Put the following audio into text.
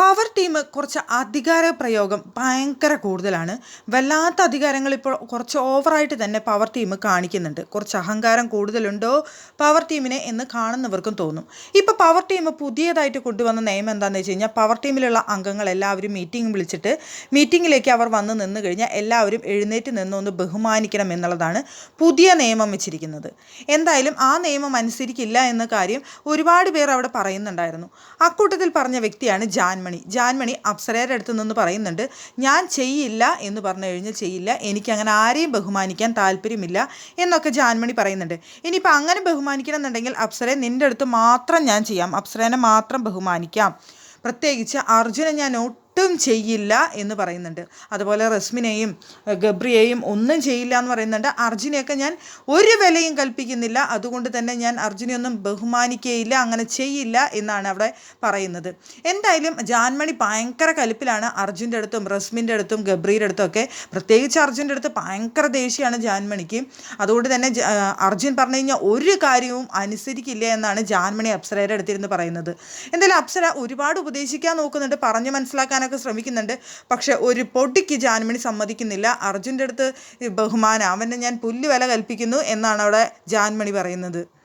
Power team കുറച്ച് അധികാര പ്രയോഗം ഭയങ്കര കൂടുതലാണ്. വല്ലാത്ത അധികാരങ്ങൾ ഇപ്പോൾ കുറച്ച് ഓവറായിട്ട് തന്നെ പവർ ടീം കാണിക്കുന്നുണ്ട്. കുറച്ച് അഹങ്കാരം കൂടുതലുണ്ടോ പവർ ടീമിനെ എന്ന് കാണുന്നവർക്കും തോന്നും. ഇപ്പോൾ പവർ ടീം പുതിയതായിട്ട് കൊണ്ടുവന്ന നിയമം എന്താണെന്ന് വെച്ച് കഴിഞ്ഞാൽ പവർ ടീമിലുള്ള അംഗങ്ങൾ എല്ലാവരും മീറ്റിംഗ് വിളിച്ചിട്ട് മീറ്റിങ്ങിലേക്ക് അവർ വന്ന് നിന്ന് കഴിഞ്ഞാൽ എല്ലാവരും എഴുന്നേറ്റ് നിന്നൊന്ന് ബഹുമാനിക്കണം എന്നുള്ളതാണ് പുതിയ നിയമം വെച്ചിരിക്കുന്നത്. എന്തായാലും ആ നിയമം അനുസരിക്കില്ല എന്ന കാര്യം ഒരുപാട് പേർ അവിടെ പറയുന്നുണ്ടായിരുന്നു. അക്കൂട്ടത്തിൽ പറഞ്ഞ വ്യക്തിയാണ് ജാൻമണി. ജാൻമണി. ജാൻമണി അപ്സരയുടെ അടുത്ത് നിന്ന് പറയുന്നുണ്ട് ഞാൻ ചെയ്യില്ല എന്ന് പറഞ്ഞു കഴിഞ്ഞാൽ ചെയ്യില്ല എനിക്കങ്ങനെ ആരെയും ബഹുമാനിക്കാൻ താല്പര്യമില്ല എന്നൊക്കെ ജാൻമണി പറയുന്നുണ്ട്. ഇനിയിപ്പോൾ അങ്ങനെ ബഹുമാനിക്കണം എന്നുണ്ടെങ്കിൽ അപ്സരയെ നിന്റെ അടുത്ത് മാത്രം ഞാൻ ചെയ്യാം അപ്സരേനെ മാത്രം ബഹുമാനിക്കാം. പ്രത്യേകിച്ച് അർജുനെ ഞാൻ ഒട്ടും ചെയ്യില്ല എന്ന് പറയുന്നുണ്ട്. അതുപോലെ റസ്മിനെയും ഗബ്രിയേയും ഒന്നും ചെയ്യില്ല എന്ന് പറയുന്നുണ്ട്. അർജുനെയൊക്കെ ഞാൻ ഒരു വിലയും കൽപ്പിക്കുന്നില്ല. അതുകൊണ്ട് തന്നെ ഞാൻ അർജുനെയൊന്നും ബഹുമാനിക്കുകയില്ല അങ്ങനെ ചെയ്യില്ല എന്നാണ് അവിടെ പറയുന്നത്. എന്തായാലും ജാൻമണി ഭയങ്കര കലിപ്പിലാണ് അർജുന്റെ അടുത്തും റസ്മിന്റെ അടുത്തും ഗബ്രിയുടെ അടുത്തും ഒക്കെ. പ്രത്യേകിച്ച് അർജുന്റെ അടുത്ത് ഭയങ്കര ദേഷ്യമാണ് ജാൻമണിക്ക്. അതുകൊണ്ട് തന്നെ അർജുൻ പറഞ്ഞു കഴിഞ്ഞാൽ ഒരു കാര്യവും അനുസരിക്കില്ല എന്നാണ് ജാൻമണി അപ്സരയുടെ അടുത്തിരുന്ന് പറയുന്നത്. എന്തായാലും അപ്സര ഒരുപാട് ഉപദേശിക്കാൻ നോക്കുന്നുണ്ട്. പറഞ്ഞു മനസ്സിലാക്കാനൊക്കെ ശ്രമിക്കുന്നുണ്ട്. പക്ഷെ ഒരു പൊടിക്ക് ജാൻമണി സമ്മതിക്കുന്നില്ല. അർജുന്റെ അടുത്ത് ബഹുമാനം. അവനെ ഞാൻ പുല്ല് വില കൽപ്പിക്കുന്നു എന്നാണ് അവിടെ ജാൻമണി പറയുന്നത്.